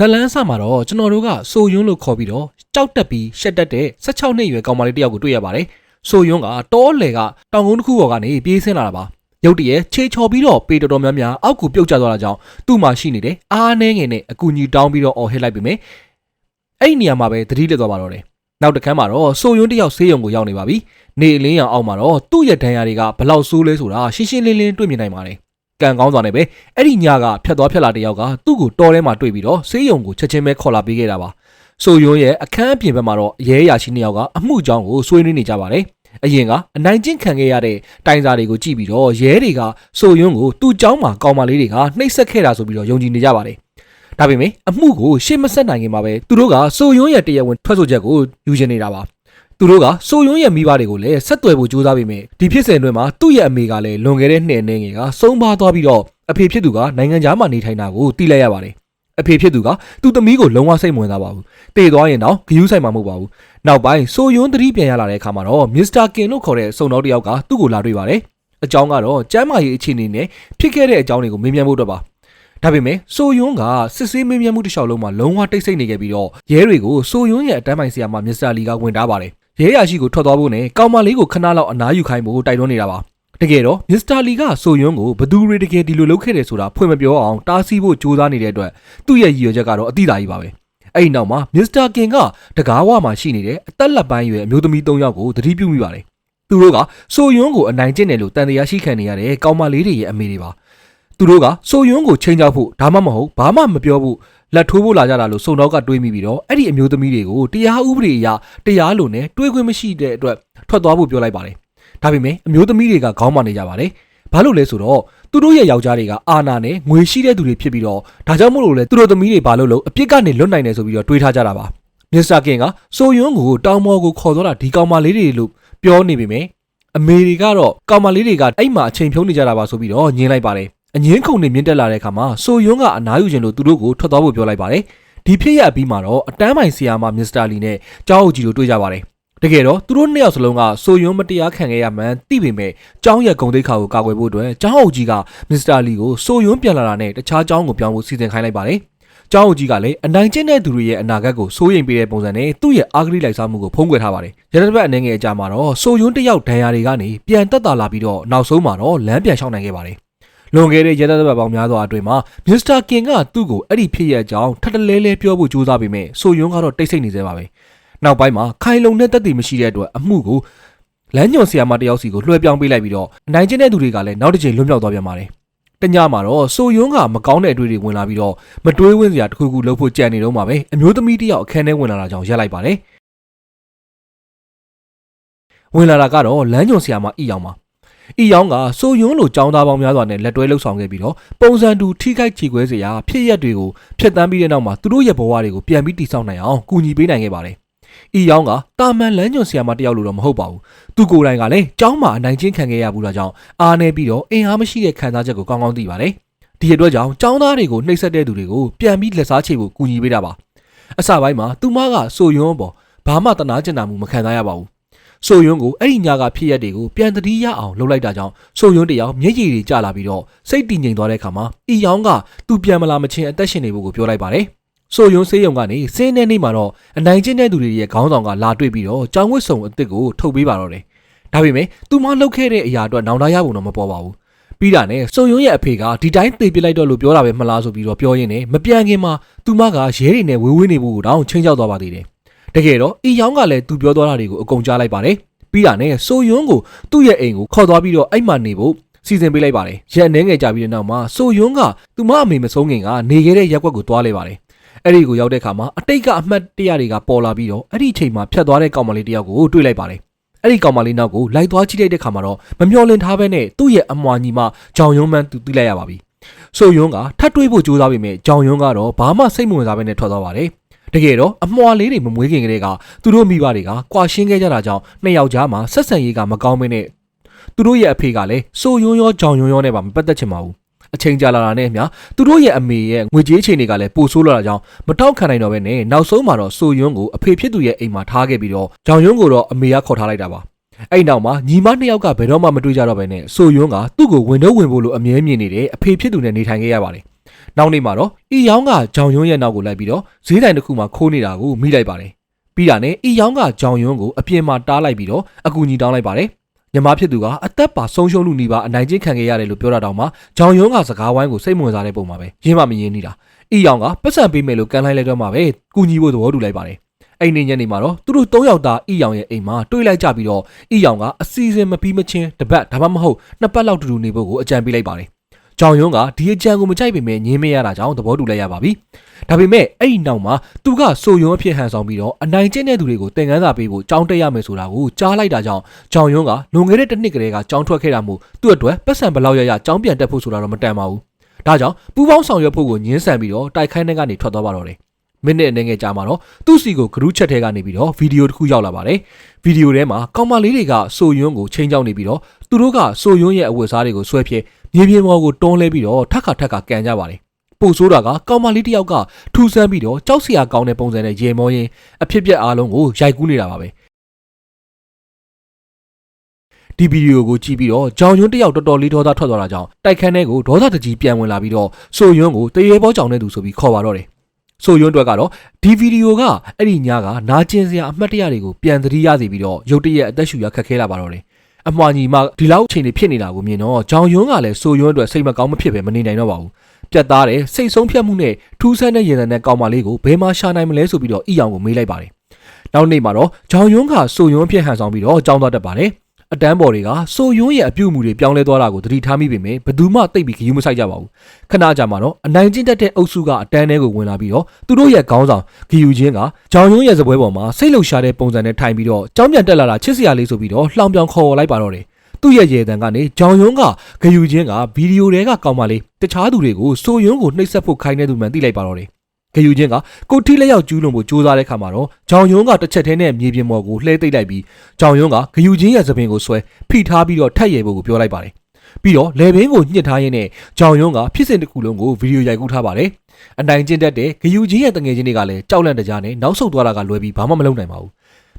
ဇလန်းဆမှာတော့ကျွန်တော်တို့ကဆိုယွန်းလို့ခေါ်ပြီးတော့ကြောက်တက်ပြီးရှက်တက်တဲ့16နှစ်အရွယ်ကောင်မလေးတစ်ယောက်ကိုတွေ့ရပါတယ်ဆိုယွန်းကတောလေကတောင်ကုန်းတစ်ခုပေါ်ကနေပြေးဆင်းလာတာပါရုတ်တရက်ခြေချော်ပြီးတော့ပေတော်တော်များများအောက်ကိုပြုတ်ကျသွားတာကြောင့်သူ့မှာရှိနေတဲ့အားနှဲငယ်နဲ့အကူကြီးတောင်းပြီးတော့အော်ဟစ်လိုက်ပြီမယ်အဲ့ဒီနေရာမှာပဲသတိလက်သွားပါတော့တယ်နောက်တစ်ခါမှာတော့ဆိုယွန်းတစ်ယောက်ဆေးရုံကိုရောက်နေပါပြီနေအလင်းရောင်အောက်မှာတော့သူ့ရဲ့ဒဏ်ရာတွေကဘလောက်ဆိုးလဲဆိုတာရှင်းရှင်းလင်းလင်းတွေ့မြင်နိုင်ပါတယ် ကံကောင်းစွာနဲ့ပဲအဲ့ဒီညကဖြတ်သွားဖြတ်လာတစ်ယောက်ကသူ့ကိုတော်ထဲမှာတွေ့ပြီးတော့ဆေးရုံကိုချက်ချင်းပဲခေါ်လာပေးခဲ့တာပါဆိုယွန်းရဲ့အခန်းအပြင်ဘက်မှာတော့ရဲရရှိနှစ်ယောက်ကအမှုကြောင်းကိုဆွေးနွေးနေကြပါတယ်အရင်ကအနိုင်ကျင့်ခံခဲ့ရတဲ့တိုင်စာတွေကိုကြည့်ပြီးတော့ရဲတွေကဆိုယွန်းကိုသူ့เจ้าမှာကောင်းမလေးတွေကနှိပ်စက်ခဲ့တာဆိုပြီးတော့ယုံကြည်နေကြပါတယ်ဒါပေမဲ့အမှုကိုရှေ့မဆက်နိုင်ခင်မှာပဲသူတို့ကဆိုယွန်းရဲ့တရားဝင်ထွက်ဆိုချက်ကိုယူချင်နေတာပါ သူတို့ကဆိုယွန်းရဲ့မိဘတွေကိုလည်းဆက်သွယ်ဖို့ကြိုးစားပေမဲ့ဒီဖြစ်စဉ်အတွင်းမှာသူ့ရဲ့အမေကလည်းလွန်ခဲ့တဲ့နှစ်အနည်းငယ်ကဆုံးပါသွားပြီးတော့အဖေဖြစ်သူကနိုင်ငံခြားမှာနေထိုင်တာကိုသိလိုက်ရပါတယ်အဖေဖြစ်သူကသူ့သမီးကိုလုံးဝစိတ်မဝင်စားပါဘူးတည်သွားရင်တော့ဂယူးဆိုင်မှာမဟုတ်ပါဘူးနောက်ပိုင်းဆိုယွန်းသတိပြန်ရလာတဲ့အခါမှာတော့မစ္စတာကင်လို့ခေါ်တဲ့စုံတော်တစ်ယောက်ကသူ့ကိုလာတွေ့ပါတယ်အကြောင်းကတော့ကျမ်းမာရေးအခြေအနေနဲ့ဖြစ်ခဲ့တဲ့အကြောင်းတွေကိုမေးမြန်းဖို့အတွက်ပါဒါပေမဲ့ဆိုယွန်းကစစ်ဆေးမေးမြန်းမှုတစ်လျှောက်လုံးမှာလုံးဝတိတ်ဆိတ်နေခဲ့ပြီးတော့ရဲတွေကိုဆိုယွန်းရဲ့အတန်းပိုင်ဆရာမမစ္စတာလီကဝင်တားပါတယ် ရဲရရှိကိုထွက်သွားဖို့နဲ့ကောင်မလေးကိုခဏလောက်အနားယူခိုင်းဖို့တိုက်တွန်းနေတာပါတကယ်တော့မစ္စတာလီကဆိုယွန်းကိုဘသူတွေတကယ်ဒီလိုလုပ်ခဲ့တယ်ဆိုတာဖွင့်မပြောအောင်တားဆီးဖို့ကြိုးစားနေတဲ့အတွက်သူ့ရဲ့ရည်ရွယ်ချက်ကတော့အတိအသာကြီးပါပဲအဲ့ဒီနောက်မှာမစ္စတာကင်ကတကားဝမှာရှိနေတဲ့အသက်လက်ပိုင်းရွယ်အမျိုးသမီး၃ယောက်ကိုသတိပြုမိပါတယ်သူတို့ကဆိုယွန်းကိုအနိုင်ကျင့်တယ်လို့တန်တရားရှိခံနေရတဲ့ကောင်မလေးတွေရဲ့အမေတွေပါသူတို့ကဆိုယွန်းကိုချိန်ချောက်ဖို့ဒါမှမဟုတ်ဘာမှမပြောဘူး လက်ထိုးဖို့လာကြတာလို့စုံတော့ကတွေးမိပြီးတော့အဲ့ဒီအမျိုးသမီးတွေကိုတရားဥပဒေအရတရားလိုနဲ့တွေးခွင့်မရှိတဲ့အတွက်ထွက်သွားဖို့ပြောလိုက်ပါတယ်။ဒါပေမဲ့အမျိုးသမီးတွေကခေါင်းမာနေကြပါတယ်။ဘာလို့လဲဆိုတော့သူတို့ရဲ့ယောက်ျားတွေကအာနာနဲ့ငွေရှိတဲ့သူတွေဖြစ်ပြီးတော့ဒါကြောင့်မို့လို့လေသူတို့သမီးတွေဘာလို့လို့အပြစ်ကနေလွတ်နိုင်တယ်ဆိုပြီးတော့တွေးထားကြတာပါ။မစ္စတာကင်ကဆိုယွန်းကိုတောင်မော်ကိုခေါ်သွားတာဒီကောင်မလေးတွေလို့ပြောနေပေမဲ့အမေတွေကတော့ကောင်မလေးတွေကအဲ့မှာအချိန်ဖြုံးနေကြတာပါဆိုပြီးတော့ညင်းလိုက်ပါတယ်။ အငင်းခုန်နေမြင့်တက်လာတဲ့အခါမှာဆိုယွန်းကအနားယူခြင်းလို့သူတို့ကိုထွက်သွားဖို့ပြောလိုက်ပါတယ်ဒီဖြစ်ရပြီးမှတော့အတန်းပိုင်ဆီယာမမစ္စတာလီနဲ့ကျောင်းအုပ်ကြီးတို့တွေ့ကြပါတယ်တကယ်တော့သူတို့နှစ်ယောက်စလုံးကဆိုယွန်းမတရားခံခဲ့ရမှန်းသိပေမဲ့ကျောင်းရဲ့ဂုံတိတ်ခါကိုကာကွယ်ဖို့အတွက်ကျောင်းအုပ်ကြီးကမစ္စတာလီကိုဆိုယွန်းပြန်လာတာနဲ့တခြားကျောင်းကိုပြောင်းဖို့စီစဉ်ခိုင်းလိုက်ပါတယ်ကျောင်းအုပ်ကြီးကလည်းအနိုင်ကျင့်တဲ့သူတွေရဲ့အနာဂတ်ကိုစိုးရိမ်ပေးတဲ့ပုံစံနဲ့သူ့ရဲ့အာဂရိလိုက်စားမှုကိုဖုံးကွယ်ထားပါတယ်။ရတပတ်အနေငယ်အကြမှာတော့ဆိုယွန်းတယောက်ဒဏ်ရာတွေကနေပြန်တက်တာလာပြီးတော့နောက်ဆုံးမှာတော့လမ်းပြန်လျှောက်နိုင်ခဲ့ပါတယ်။ လွန်ခဲ့တဲ့ရတပတ်ပေါင်းများစွာအတွင်းမှာမစ္စတာကင်ကသူ့ကိုအဲ့ဒီဖြစ်ရအကြောင်းထပ်တလဲလဲပြောဖို့ကြိုးစားပေမဲ့ဆိုယွန်းကတော့တိတ်ဆိတ်နေသေးပါပဲ။နောက်ပိုင်းမှာခိုင်လုံတဲ့တက်တည်မရှိတဲ့အတွက်အမှုကိုလမ်းညွန်ဆီယာမတယောက်စီကိုလွှဲပြောင်းပေးလိုက်ပြီးတော့အနိုင်ကျင့်တဲ့သူတွေကလည်းနောက်တစ်ချိန်လွတ်မြောက်သွားပြန်ပါတယ်။တညမှာတော့ဆိုယွန်းကမကောင်းတဲ့အတွေ့တွေဝင်လာပြီးတော့မတွေးဝင်းစရာတစ်ခုခုလုပ်ဖို့ကြံနေတော့မှာပဲအမျိုးသမီးတစ်ယောက်အခန်းထဲဝင်လာတာကြောင့်ရက်လိုက်ပါတယ်။ဝင်လာတာကတော့လမ်းညွန်ဆီယာမအီအောင်ပါ။ ။ဤရောင်းကဆိုယွန်းလိုចောင်းသားပေါင်းများစွာနဲ့လက်တွဲလှုပ်ဆောင်ခဲ့ပြီးတော့ပုံစံတူထိခိုက်ချေခွဲစရာဖြစ်ရက်တွေကိုဖျက်ဆီးပြီးတဲ့နောက်မှာသူတို့ရဲ့ဘဝတွေကိုပြန်ပြီးတည်ဆောက်နိုင်အောင်ကူညီပေးနိုင်ခဲ့ပါတယ်။။ဤရောင်းကတာမန်လမ်းညွန်ဆီယာမတယောက်လိုတော့မဟုတ်ပါဘူး။သူကိုယ်တိုင်ကလည်းကျောင်းမှာအနိုင်ကျင့်ခံခဲ့ရဘူးလားကြောင့်အားနေပြီးတော့အင်အားမရှိတဲ့ခံစားချက်ကိုကောင်းကောင်းသိပါတယ်။ဒီအတွက်ကြောင့်ကျောင်းသားတွေကိုနှိပ်စက်တဲ့သူတွေကိုပြန်ပြီးလက်စားချေဖို့ကူညီပေးတာပါ။အစပိုင်းမှာသူမကဆိုယွန်းပေါ်ဘာမှတနာကျင်တာမှုမခံစားရပါဘူး ဆိုယွန်းကိုအဲ့ဒီညကဖြစ်ရက်တွေကိုပြန်တတိရအောင်လုပ်လိုက်တာကြောင့်ဆိုယွန်းတယောက်မျက်ရည်တွေကျလာပြီးတော့စိတ်တည်ငြိမ်သွားတဲ့အခါမှာအီယောင်ကသူပြန်မလာမချင်းအသက်ရှင်နေဖို့ကိုပြောလိုက်ပါတယ်။ဆိုယွန်းဆေးရုံကနေစင်းတဲ့နေ့မှာတော့အနိုင်ကျင့်တဲ့သူတွေရဲ့ခေါင်းဆောင်ကလာတွေ့ပြီးတော့ကြောင်ဝတ်စုံအစ်စ်ကိုထုတ်ပေးပါတော့တယ်။ဒါပေမဲ့သူမလှုပ်ခဲ့တဲ့အရာအတွက်နောင်တရပုံတော့မပေါ်ပါဘူး။ပြီးတာနဲ့စုံယွန်းရဲ့အဖေကဒီတိုင်းသေပစ်လိုက်တော့လို့ပြောတာပဲမလားဆိုပြီးတော့ပြောရင်းနဲ့မပြန်ခင်မှာသူမကရဲတွေနဲ့ဝေးဝေးနေဖို့ကိုတောင်ချင်းချောက်သွားပါသေးတယ်။ တကယ်တော့အီယောင်ကလည်းသူပြောသွားတာတွေကိုအကုန်ကြားလိုက်ပါတယ်။ပြီးတာနဲ့ဆိုယွန်းကိုသူ့ရဲ့အိမ်ကိုခေါ်သွားပြီးတော့အိမ်မှာနေဖို့စီစဉ်ပေးလိုက်ပါတယ်။ရက်နှဲငယ်ကြပြီးတဲ့နောက်မှာဆိုယွန်းကသူမအမေမဆုံးခင်ကနေခဲ့တဲ့ရက်ွက်ကိုသွားလိုက်ပါတယ်။အဲ့ဒီကိုရောက်တဲ့အခါမှာအတိတ်ကအမှတ်တရတွေကပေါ်လာပြီးတော့အဲ့ဒီအချိန်မှာဖြတ်သွားတဲ့ကောင်မလေးတယောက်ကိုတွေ့လိုက်ပါတယ်။အဲ့ဒီကောင်မလေးနောက်ကိုလိုက်သွားကြည့်လိုက်တဲ့ခါမှာတော့မမျော်လင့်ထားဘဲနဲ့သူ့ရဲ့အမွာညီမဂျောင်ယွန်းမန်းသူသိလိုက်ရပါပြီ။ဆိုယွန်းကထပ်တွေးဖို့ကြိုးစားပေမဲ့ဂျောင်ယွန်းကတော့ဘာမှစိတ်မဝင်စားဘဲနဲ့ထွက်သွားပါတယ်။ တကယ်တော့အမွာလေးတွေမမွေးခင်ကလေးကသူတို့မိဘတွေကကွာရှင်းခဲ့ကြတာကြောင့်နှစ်ယောက်ကြားမှာဆက်ဆံရေးကမကောင်းမင်းနဲ့သူတို့ရဲ့အဖေကလည်းစိုးယွန်းရောဂျောင်ယွန်းရောနဲ့ပါမပတ်သက်ချင်ပါဘူးအချိန်ကြာလာတာနဲ့အမျှသူတို့ရဲ့အမေရဲ့ငွေကြေးအခြေအနေကလည်းပိုဆိုးလာတာကြောင့်မတောက်ခံနိုင်တော့ဘဲနဲ့နောက်ဆုံးမှာတော့စိုးယွန်းကိုအဖေဖြစ်သူရဲ့အိမ်မှာထားခဲ့ပြီးတော့ဂျောင်ယွန်းကိုတော့အမေကခေါ်ထားလိုက်တာပါအဲ့နောက်မှာညီမနှစ်ယောက်ကဘယ်တော့မှမတွေ့ကြတော့ဘဲနဲ့ဆိုယွန်းကသူ့ကိုဝင်တော့ဝင်ဖို့လို့အမြဲမြင်နေတယ်အဖေဖြစ်သူနဲ့နေထိုင်ခဲ့ရပါတယ် နောက်နေ့မှာတော့ဤယောင်းကဂျောင်ယွန်းရဲ့နောက်ကိုလိုက်ပြီးတော့ဈေးတိုင်တစ်ခုမှာခိုးနေတာကိုမိလိုက်ပါတယ်ပြီးတာနဲ့ဤယောင်းကဂျောင်ယွန်းကိုအပြင်မှာတားလိုက်ပြီးတော့အကူကြီးတောင်းလိုက်ပါတယ်ညီမဖြစ်သူကအသက်ပါဆုံးရှုံးလူနေပါအနိုင်ကျင့်ခံခဲ့ရတယ်လို့ပြောတာတောင်မှဂျောင်ယွန်းကစကားဝိုင်းကိုစိတ်ဝင်စားတဲ့ပုံမှာပဲရင်းမမရင်းနေတာဤယောင်းကပတ်စံပေးမယ်လို့ကန်လိုက်လိုက်တော့မှပဲကူညီဖို့သဘောတူလိုက်ပါတယ်အဲ့ဒီညနေမှာတော့သူတို့၃ယောက်သားဤယောင်ရဲ့အိမ်မှာတွေ့လိုက်ကြပြီးတော့ဤယောင်ကအစီအစဉ်မပြီးမချင်းတပတ်ဒါမှမဟုတ်နှစ်ပတ်လောက်တူတူနေဖို့ကိုအကြံပေးလိုက်ပါတယ်။ ကြောင်ယွန်းကဒီအကြံကိုမကြိုက်ပေမဲ့ငင်းမရတာကြောင့်သဘောတူလိုက်ရပါပြီ။ဒါပေမဲ့အဲ့ဒီနောက်မှာသူကစိုးယွန်းအဖြစ်ဟန်ဆောင်ပြီးတော့အနိုင်ကျင့်တဲ့သူတွေကိုသင်ခန်းစာပေးဖို့ကြောင်းတက်ရမယ်ဆိုတာကိုကြားလိုက်တာကြောင့်ကြောင်ယွန်းကလွန်ခဲ့တဲ့တစ်နှစ်ကလေးကကြောင်းထွက်ခဲ့တာမို့သူ့အတွက်ပတ်စံဘလောက်ရရကြောင်းပြန်တက်ဖို့ဆိုတာတော့မတန်ပါဘူး။ဒါကြောင့်ပူပေါင်းဆောင်ရွက်ဖို့ကိုညှင်းဆန်ပြီးတော့တိုက်ခိုင်းတဲ့ကနေထွက်သွားပါတော့တယ်။မိနစ်အနေငယ်ကြာမှာတော့သူ့စီကိုဂရုချက်ထဲကနေပြီးတော့ဗီဒီယိုတစ်ခုရောက်လာပါတယ်။ဗီဒီယိုထဲမှာကောင်မလေးတွေကဆိုယွန်းကိုချိန်ကြောင်းနေပြီးတော့သူတို့ကဆိုယွန်းရဲ့အဝတ်အစားတွေကိုဆွဲဖြစ် မြေပြင်ပေါ်ကိုတွန်းလဲပြီးတော့ထက်ခါထက်ခါကန်ကြပါတယ်။ပို့ဆိုးတာကကောင်မလေးတစ်ယောက်ကထူဆန်းပြီးတော့ကြောက်စရာကောင်းတဲ့ပုံစံနဲ့ရေမောရင်းအဖြစ်ပြက်အားလုံးကိုရိုက်ကူးနေတာပါပဲ။ဒီဗီဒီယိုကိုကြည့်ပြီးတော့ဂျောင်ယွန်းတယောက်တော်တော်လေးဒေါသထွက်သွားတာကြောင့်တိုက်ခန်းထဲကိုဒေါသတကြီးပြန်ဝင်လာပြီးတော့ဆိုယွန်းကိုတရေဘောကြောင်တဲ့သူဆိုပြီးခေါ်ပါတော့တယ်။ဆိုယွန်းအတွက်ကတော့ဒီဗီဒီယိုကအဲ့ဒီညကနာကျင်စရာအမှတ်တရတွေကိုပြန်သတိရစေပြီးတော့ရုတ်တရက်အသက်ရှူရခက်ခဲလာပါတော့တယ်။ အမွှာညီမဒီလောက်အချိန်တွေဖြစ်နေတာကိုမြင်တော့ဂျောင်ယွန်းကလည်းဆိုယွန်းအတွက်စိတ်မကောင်းမဖြစ်ပဲမနေနိုင်တော့ပါဘူး။ပြတ်သားတဲ့စိတ်ဆုံးဖြတ်မှုနဲ့ထူးဆန်းတဲ့ရင်သန်တဲ့ကောင်မလေးကိုဘယ်မှာရှာနိုင်မလဲဆိုပြီးတော့အီအောင်ကိုမေးလိုက်ပါတယ်။နောက်နေ့မှာတော့ဂျောင်ယွန်းကဆိုယွန်းဖြစ်ဟန်ဆောင်ပြီးတော့ကြောင်းသွားတတ်ပါတယ်။ အတန်းပေါ်တွေကဆိုယွန်းရဲ့အပြုတ်မှုတွေပြောင်းလဲသွားတာကိုသတိထားမိပေမဲ့ဘယ်သူမှသိပ်ပြီးခယူးမဆိုင်ကြပါဘူးခဏကြာမှာတော့အနိုင်ကျင့်တတ်တဲ့အုပ်စုကအတန်းထဲကိုဝင်လာပြီးတော့သူတို့ရဲ့ခေါင်းဆောင်ဂီယူချင်းကဂျောင်ယွန်းရဲ့စပွဲပေါ်မှာစိတ်လှုပ်ရှားတဲ့ပုံစံနဲ့ထိုင်ပြီးတော့ကြောင်းပြန်တက်လာတာချစ်စရာလေးဆိုပြီးတော့လှောင်ပြောင်ခေါ်လိုက်ပါတော့တယ်သူ့ရဲ့ရေတံကနေဂျောင်ယွန်းကဂယူချင်းကဗီဒီယိုတွေကကောင်းပါလေတခြားသူတွေကိုဆိုယွန်းကိုနှိပ်စက်ဖို့ခိုင်းတဲ့သူမှန်သိလိုက်ပါတော့တယ် ဂယူချင်းကကိုထီလက်ရောက်ကျူးလွန်ဖို့ကြိုးစားတဲ့ခါမှာတော့ဂျောင်ယွန်းကတစ်ချက်တည်းနဲ့မြေပြင်ပေါ်ကိုလှဲသိမ့်လိုက်ပြီးဂျောင်ယွန်းကဂယူချင်းရဲ့သပင်ကိုဆွဲဖိထားပြီးတော့ထက်ရဲဖို့ကိုပြောလိုက်ပါတယ်ပြီးတော့လေဘင်းကိုညှစ်ထားရင်းနဲ့ဂျောင်ယွန်းကဖြစ်စဉ်တစ်ခုလုံးကိုဗီဒီယိုရိုက်ကူးထားပါတယ်အနိုင်ကျင့်တတ်တဲ့ဂယူချင်းရဲ့တငယ်ချင်းတွေကလည်းကြောက်လန့်တကြားနဲ့နောက်ဆုတ်သွားတာကလွယ်ပြီးဘာမှမလုပ်နိုင်ပါဘူး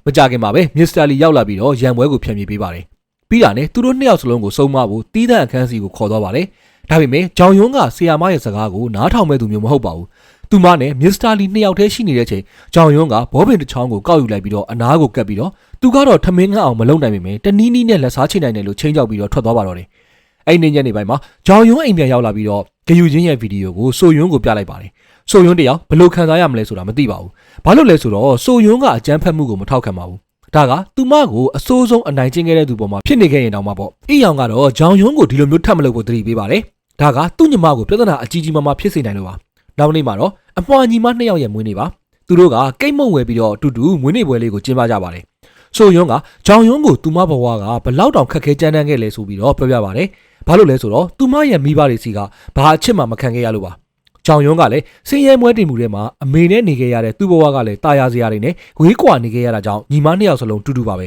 မကြခင်မှာပဲမစ္စတာလီရောက်လာပြီးတော့ရန်ပွဲကိုဖျန်ပြေးပေးပါတယ်ပြီးတာနဲ့သူတို့နှစ်ယောက်စလုံးကိုစုံမဖို့တီးတဲ့အခန်းစီကိုခေါ်သွားပါတယ်ဒါပေမဲ့ဂျောင်ယွန်းကဆီယာမရဲ့စကားကိုနားထောင်မဲ့သူမျိုးမဟုတ်ပါဘူး သူမနဲ့မစ္စတာလီနှစ်ယောက်တည်းရှိနေတဲ့အချိန်ဂျောင်ယွန်းကဘောပင်တစ်ချောင်းကိုကောက်ယူလိုက်ပြီးတော့အနားကိုကပ်ပြီးတော့သူကတော့ထမင်းငှက်အောင်မလုပ်နိုင်ပေမဲ့တနီးနီးနဲ့လက်စားချိနိုင်တယ်လို့ချိန်ကြောက်ပြီးတော့ထွက်သွားပါတော့တယ်အဲ့ဒီညနေပိုင်းမှာဂျောင်ယွန်းအိမ်ပြန်ရောက်လာပြီးတော့ဂယူချင်းရဲ့ဗီဒီယိုကိုဆိုယွန်းကိုပြလိုက်ပါတယ်ဆိုယွန်းတယောက်ဘယ်လိုခံစားရမလဲဆိုတာမသိပါဘူးဘာလို့လဲဆိုတော့ဆိုယွန်းကအကြမ်းဖက်မှုကိုမထောက်ခံပါဘူးဒါကသူမကိုအစိုးဆုံးအနိုင်ကျင့်ခဲ့တဲ့သူပေါ်မှာဖြစ်နေခဲ့ရင်တောင်မှပေါ့အီယောင်ကတော့ဂျောင်ယွန်းကိုဒီလိုမျိုးထပ်မလုပ်ဖို့တတိပေးပါတယ်ဒါကသူ့ညီမကိုပြဿနာအကြီးကြီးမားမားဖြစ်စေနိုင်လို့ပါ နောက်နေ့မှာတော့အမွှာညီမနှစ်ယောက်ရဲ့မွေးနေ့ပါသူတို့ကကိတ်မုံဝယ်ပြီးတော့အတူတူမွေးနေ့ပွဲလေးကိုကျင်းပကြပါတယ်ဆိုယွန်းကဂျောင်ယွန်းကိုသူမဘဝကဘလောက်တောင်ခက်ခဲကြမ်းတမ်းခဲ့လဲဆိုပြီးတော့ပြောပြပါတယ်ဘာလို့လဲဆိုတော့သူမရဲ့မိဘတွေစီကဘာအချစ်မှမခံခဲ့ရလို့ပါကြောင်ယွန်းကလည်းစင်ရဲမွဲတင်မှုထဲမှာအမေနဲ့နေခဲ့ရတဲ့သူ့ဘဝကလည်းတာယာစရာတွေနဲ့ဝေးကွာနေခဲ့ရတာကြောင့်ညီမနှစ်ယောက်စလုံးတူတူပါပဲ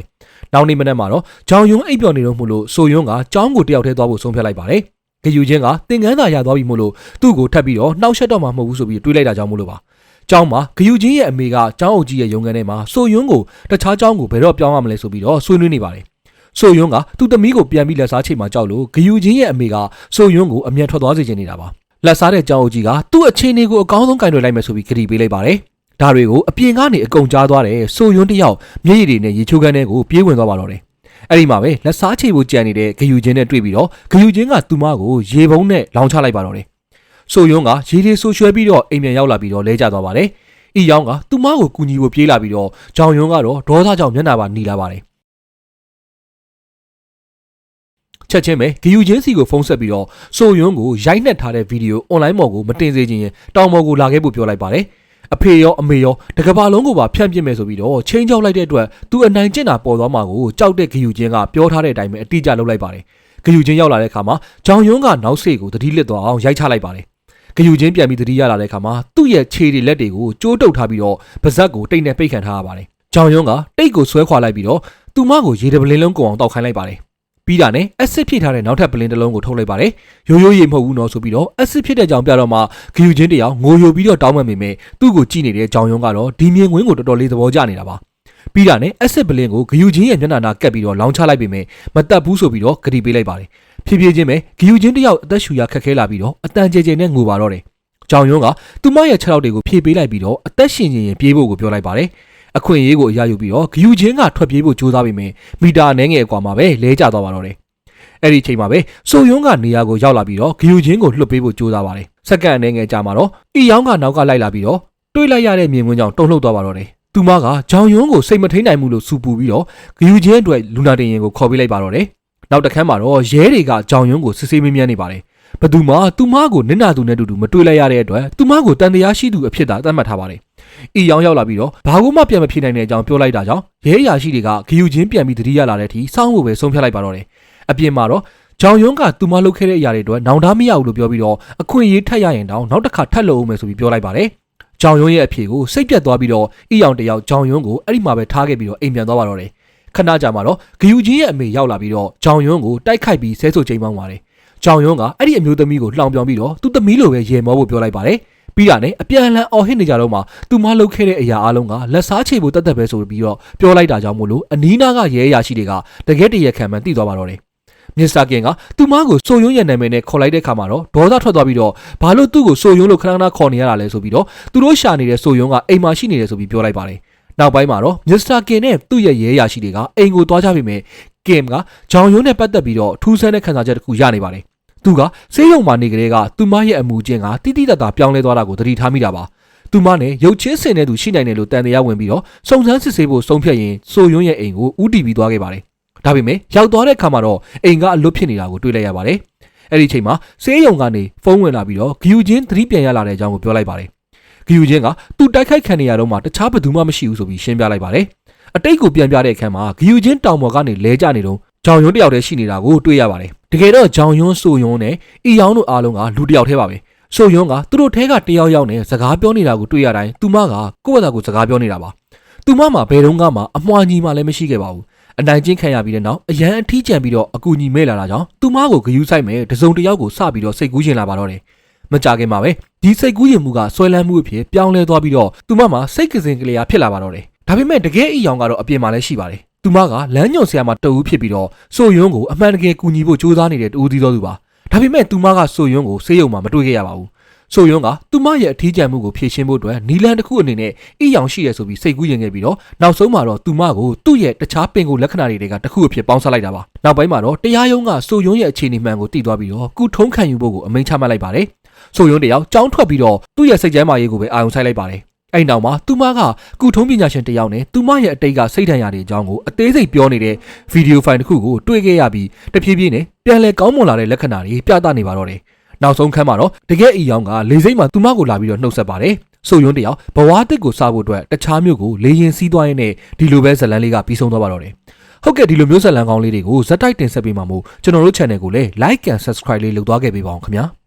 နောက်နေ့မနေ့မှာတော့ကြောင်ယွန်းအိပ်ပျော်နေတော့မို့လို့ဆိုယွန်းကကြောင်းကိုတယောက်တည်းသွားဖို့ဆုံးဖြတ်လိုက်ပါတယ် ဂယူချင်းကတင်ကန်းသာရသွားပြီမို့လို့သူ့ကိုထပ်ပြီးတော့နှောက်ရှက်တော့မှမဟုတ်ဘူးဆိုပြီးတွေးလိုက်တာကြောင့်မို့လို့ပါကျောင်းမှာဂယူချင်းရဲ့အမေကကျောင်းအုပ်ကြီးရဲ့ရုံးခန်းထဲမှာဆိုယွန်းကိုတခြားကျောင်းကိုဘယ်တော့ပြောင်းရမလဲဆိုပြီးတော့ဆွေးနွေးနေပါတယ်ဆိုယွန်းကသူ့သမီးကိုပြန်ပြီးလက်စားချိန်မှာကြောက်လို့ဂယူချင်းရဲ့အမေကဆိုယွန်းကိုအမြန်ထွက်သွားစေချင်နေတာပါလက်စားတဲ့ကျောင်းအုပ်ကြီးကသူ့အခြေအနေကိုအကောင်းဆုံးကင်တွယ်လိုက်မယ်ဆိုပြီးခရီးပေးလိုက်ပါတယ်ဒါတွေကိုအပြင်ကနေအကုန်ကြားသွားတယ်ဆိုယွန်းတယောက်မျက်ရည်တွေနဲ့ရေချိုးခန်းထဲကိုပြေးဝင်သွားပါတော့တယ် အဲ့ဒီမှာပဲလက်စားချေဖို့ကြံနေတဲ့ဂယူချင်းနဲ့တွေ့ပြီးတော့ဂယူချင်းကသူမကိုရေပုံးနဲ့လောင်ချလိုက်ပါတော့တယ်ဆိုယွန်းကရေတွေဆူရွှဲပြီးတော့အိမ်ပြန်ရောက်လာပြီးတော့လဲကျသွားပါတယ်။ဤယောင်ကသူမကိုကူညီဖို့ပြေးလာပြီးတော့ဂျောင်ယွန်းကတော့ဒေါသကြောင့်မျက်နှာပါหนีလာပါတယ်။ချက်ချင်းပဲဂယူချင်းစီကိုဖုန်းဆက်ပြီးတော့ဆိုယွန်းကိုရိုက်နှက်ထားတဲ့ဗီဒီယိုအွန်လိုင်းပေါ်ကိုမတင်စေချင်ရင်တောင်ပေါ်ကိုလာခဲ့ဖို့ပြောလိုက်ပါတယ်။ အဖေရောအမေရောတကဘာလုံးကိုပါဖြန့်ပြစ်မယ်ဆိုပြီးတော့ချင်းချောက်လိုက်တဲ့အတွက်သူအနိုင်ကျင့်တာပေါ်သွားမှာကိုကြောက်တဲ့ဂယူချင်းကပြောထားတဲ့အတိုင်းပဲအတိအကျလုပ်လိုက်ပါတယ်။ဂယူချင်းရောက်လာတဲ့အခါမှာဂျောင်ယွန်းကနောက်ဆိတ်ကိုတတိလစ်သွားအောင်ရိုက်ချလိုက်ပါတယ်။ဂယူချင်းပြန်ပြီးတတိရလာတဲ့အခါမှာသူ့ရဲ့ခြေတွေလက်တွေကိုကြိုးတုပ်ထားပြီးတော့ပါဇက်ကိုတိတ်နဲ့ပိတ်ခံထားရပါတယ်။ဂျောင်ယွန်းကတိတ်ကိုဆွဲခွာလိုက်ပြီးတော့သူမကိုရေတပလင်းလုံးကုန်အောင်တောက်ခိုင်းလိုက်ပါတယ်။ ပြီးတာနဲ့အက်ဆစ်ဖြစ်ထားတဲ့နောက်ထပ်ပလင်းတစ်လုံးကိုထုတ်လိုက်ပါတယ်။ရိုးရိုးရေမဟုတ်ဘူးနော်ဆိုပြီးတော့အက်ဆစ်ဖြစ်တဲ့ကြောင်ပြတော့မှဂယူချင်းတယောက်ငိုယိုပြီးတော့တောင်းပန်ပေမဲ့သူ့ကိုကြည့်နေတဲ့ကြောင်ယွန်းကတော့ဒီမြင်ကွင်းကိုတော်တော်လေးသဘောကျနေတာပါ။ပြီးတာနဲ့အက်ဆစ်ပလင်းကိုဂယူချင်းရဲ့မျက်နှာနာကပ်ပြီးတော့လောင်းချလိုက်ပေမဲ့မတက်ဘူးဆိုပြီးတော့ဂရီပေးလိုက်ပါတယ်။ဖြည်းဖြည်းချင်းပဲဂယူချင်းတယောက်အသက်ရှူရခက်ခဲလာပြီးတော့အတန်ကြဲကြဲနဲ့ငိုပါတော့တယ်ကြောင်ယွန်းကသူမရဲ့ခြေထောက်တွေကိုဖြေပေးလိုက်ပြီးတော့အသက်ရှင်ရင်ရင်ပြေးဖို့ကိုပြောလိုက်ပါတယ် အခွင့်အရေးကိုအရယူပြီးတော့ဂယူချင်းကထွက်ပြေးဖို့ကြိုးစားပြီးမြင်မီတာအနည်းငယ်အကွာမှာပဲလဲကျသွားပါတော့တယ်အဲ့ဒီအချိန်မှာပဲဆိုယွန်းကနေရာကိုရောက်လာပြီးတော့ဂယူချင်းကိုလွှတ်ပေးဖို့ကြိုးစားပါတယ်စက္ကန့်အနည်းငယ်ကြာမှာတော့အီယောင်းကနောက်ကလိုက်လာပြီးတော့တွေးလိုက်ရတဲ့မြင်ကွင်းကြောင့်တုန်လှုပ်သွားပါတော့တယ်သူမကဂျောင်ယွန်းကိုစိတ်မထိန်နိုင်မှုလို့စူပူပြီးတော့ဂယူချင်းအတွက်လူနာတင်ရင်ကိုခေါ်ပေးလိုက်ပါတော့တယ်နောက်တစ်ခါမှာတော့ရဲတွေကဂျောင်ယွန်းကိုစစ်ဆေးမင်းမြန်းနေပါတယ်ဘသူမှသူမကိုနင့်နာသူနဲ့တူတူမတွေ့လိုက်ရတဲ့အတွက်သူမကိုတန်တရားရှိသူအဖြစ်သာသတ်မှတ်ထားပါတယ်။ အီယောင်ရောက်လာပြီးတော့ဘာကိုမှပြန်မဖြေနိုင်တဲ့အကြောင်းပြောလိုက်တာကြောင့်ရဲအရာရှိတွေကဂယူချင်းပြန်ပြီးတတိယလာတဲ့အထိစောင်းဖို့ပဲဆုံးဖြတ်လိုက်ပါတော့တယ်။အပြင်မှာတော့ဂျောင်ယွန်းကသူမလုပ်ခဲ့တဲ့အရာတွေအတွက်နောင်တမရဘူးလို့ပြောပြီးတော့အခွင့်အရေးထပ်ရရင်တောင်နောက်တစ်ခါထပ်လုပ်အောင်မယ်ဆိုပြီးပြောလိုက်ပါတယ်။ဂျောင်ယွန်းရဲ့အဖြေကိုစိတ်ပြတ်သွားပြီးတော့အီယောင်တယောက်ဂျောင်ယွန်းကိုအဲ့ဒီမှာပဲထားခဲ့ပြီးတော့အိမ်ပြန်သွားပါတော့တယ်။ခဏကြာမှာတော့ဂယူချင်းရဲ့အမေရောက်လာပြီးတော့ဂျောင်ယွန်းကိုတိုက်ခိုက်ပြီးဆဲဆိုချိန်ပေါင်းပါတယ်။ကြောင်ယွန်းကအဲ့ဒီအမျိုးသမီးကိုလှောင်ပြောင်ပြီးတော့သူ့သမီးလိုပဲရေမောဖို့ပြောလိုက်ပါတယ်။ ပြီးတာနဲ့အပြန်အလှန်အော်ဟစ်နေကြတော့မှသူမလှုပ်ခဲ့တဲ့အရာအလုံးကလက်စားချေဖို့တတ်တတ်ပဲဆိုပြီးတော့ပြောလိုက်တာကြောင့်မို့လို့အနီးနားကရဲအရာရှိတွေကတကယ်တရခံမှန်သိသွားပါတော့တယ်။မစ္စတာကင်ကသူမကိုစိုးယွန်းရဲ့နာမည်နဲ့ခေါ်လိုက်တဲ့ခါမှာတော့ဒေါသထွက်သွားပြီးတော့ဘာလို့သူ့ကိုစိုးယွန်းလို့ခဏခဏခေါ်နေရတာလဲဆိုပြီးတော့သူတို့ရှာနေတဲ့စိုးယွန်းကအိမ်မှာရှိနေတယ်ဆိုပြီးပြောလိုက်ပါတယ်။နောက်ပိုင်းမှာတော့မစ္စတာကင်နဲ့သူ့ရဲ့ရဲအရာရှိတွေကအိမ်ကိုသွားကြပြီမဲ့ကင်ကဂျောင်ယွန်းနဲ့ပတ်သက်ပြီးတော့ထူးဆန်းတဲ့ခံစားချက်တစ်ခုရနေပါတယ်။ သူကဆေးရုံမှာနေကလေးကသူမရဲ့အမှုချင်းကတိတိတတ်တာပြောင်းလဲသွားတာကိုသတိထားမိတာပါသူမနဲ့ရုပ်ချင်းစင်တဲ့သူရှိနိုင်တယ်လို့တန်တရားဝင်ပြီးတော့စုံစမ်းစစ်ဆေးဖို့ဆုံးဖြတ်ရင်ဆိုယွန်းရဲ့အိမ်ကိုဥတီပြီးသွားခဲ့ပါတယ်ဒါပေမဲ့ရောက်သွားတဲ့အခါမှာတော့အိမ်ကအလွတ်ဖြစ်နေတာကိုတွေ့လိုက်ရပါတယ်အဲ့ဒီအချိန်မှာဆေးရုံကနေဖုန်းဝင်လာပြီးတော့ဂယူချင်းသတိပြန်ရလာတဲ့အကြောင်းကိုပြောလိုက်ပါတယ်ဂယူချင်းကသူတိုက်ခိုက်ခံနေရတော့မှတခြားဘယ်သူမှမရှိဘူးဆိုပြီးရှင်းပြလိုက်ပါတယ်အတိတ်ကိုပြန်ပြတဲ့အခါမှာဂယူချင်းတောင်ပေါ်ကနေလဲကျနေတော့ ဂျောင်ယွန်းတယောက်တည်းရှိနေတာကိုတွေ့ရပါတယ်တကယ်တော့ဂျောင်ယွန်းဆိုယွန်းနဲ့အီယောင်တို့အားလုံးကလူတယောက်တည်းပါပဲဆိုယွန်းကသူတို့ထဲကတယောက်ယောက်နဲ့စကားပြောနေတာကိုတွေ့ရတိုင်းသူမကကိုယ့်ဘာသာကိုစကားပြောနေတာပါသူမမှာဘယ်တော့မှအမွှာညီမှလည်းမရှိခဲ့ပါဘူးအနိုင်ကျင့်ခံရပြီးတဲ့နောက်အရန်အထီးကျန်ပြီးတော့အကူညီမဲ့လာတာကြောင့်သူမကိုဂယူးဆိုင်မဲ့တစုံတစ်ယောက်ကိုစပြီးတော့စိတ်ကူးရှင်လာပါတော့တယ်မကြခင်မှာပဲဒီစိတ်ကူးရင်မှုကဆွဲလန်းမှုအဖြစ်ပြောင်းလဲသွားပြီးတော့သူမမှာစိတ်ကစင်ကလေးအားဖြစ်လာပါတော့တယ်ဒါပေမဲ့တကယ်အီယောင်ကတော့အပြင်မှာလည်းရှိပါတယ် သူမကလမ်းညွန်ဆရာမတအူးဖြစ်ပြီးတော့ဆိုယွန်းကိုအမှန်တကယ်ကူညီဖို့ကြိုးစားနေတဲ့တူဦးသီးတော်သူပါဒါပေမဲ့သူမကဆိုယွန်းကိုဆေးရုံမှာမတွေ့ခဲ့ရပါဘူးဆိုယွန်းကသူမရဲ့အထီးကျန်မှုကိုဖြေရှင်းဖို့အတွက်နီလန်တစ်ခုအနေနဲ့အီယောင်ရှိရဆိုပြီးစိတ်ကူးရင်ခဲ့ပြီးတော့နောက်ဆုံးမှာတော့သူမကိုသူ့ရဲ့တခြားပင်ကိုလက္ခဏာတွေကတစ်ခုအဖြစ်ပေါင်းစပ်လိုက်တာပါနောက်ပိုင်းမှာတော့တရားရုံးကဆိုယွန်းရဲ့အခြေအနေမှန်ကိုသိသွားပြီးတော့ကုထုံးခံယူဖို့ကိုအမိန့်ချမှတ်လိုက်ပါတယ်ဆိုယွန်းတယောက်ကြောင်းထွက်ပြီးတော့သူ့ရဲ့စိတ်ကြမ်းမာရေးကိုပဲအာရုံစိုက်လိုက်ပါတယ် အဲ့နောက်မှာသူမကကုထုံးပညာရှင်တယောက်နဲ့သူမရဲ့အတိတ်ကစိတ်ဓာတ်ရတဲ့အကြောင်းကိုအသေးစိတ်ပြောနေတဲ့ဗီဒီယိုဖိုင်တစ်ခုကိုတွေ့ခဲ့ရပြီးတဖြည်းဖြည်းနဲ့ပြန်လည်ကောင်းမွန်လာတဲ့လက္ခဏာတွေပြသနေပါတော့တယ်။နောက်ဆုံးခန်းမှာတော့တကယ်အီယောင်ကလေစိမ့်မှာသူမကိုလာပြီးတော့နှုတ်ဆက်ပါတယ်။ဆိုယွန်းတယောက်ဘဝတစ်ကိုစားဖို့အတွက်တခြားမျိုးကိုလေရင်စီးသွားရင်းနဲ့ဒီလိုပဲဇလန်းလေးကပြီးဆုံးသွားပါတော့တယ်။ဟုတ်ကဲ့ဒီလိုမျိုးဇလန်းကောင်းလေးတွေကိုဇက်တိုက်တင်ဆက်ပေးမှာမို့ကျွန်တော်တို့ channel ကိုလည်း like and subscribe လေးလုပ်သွားခဲ့ပေးပါအောင်ခင်ဗျာ။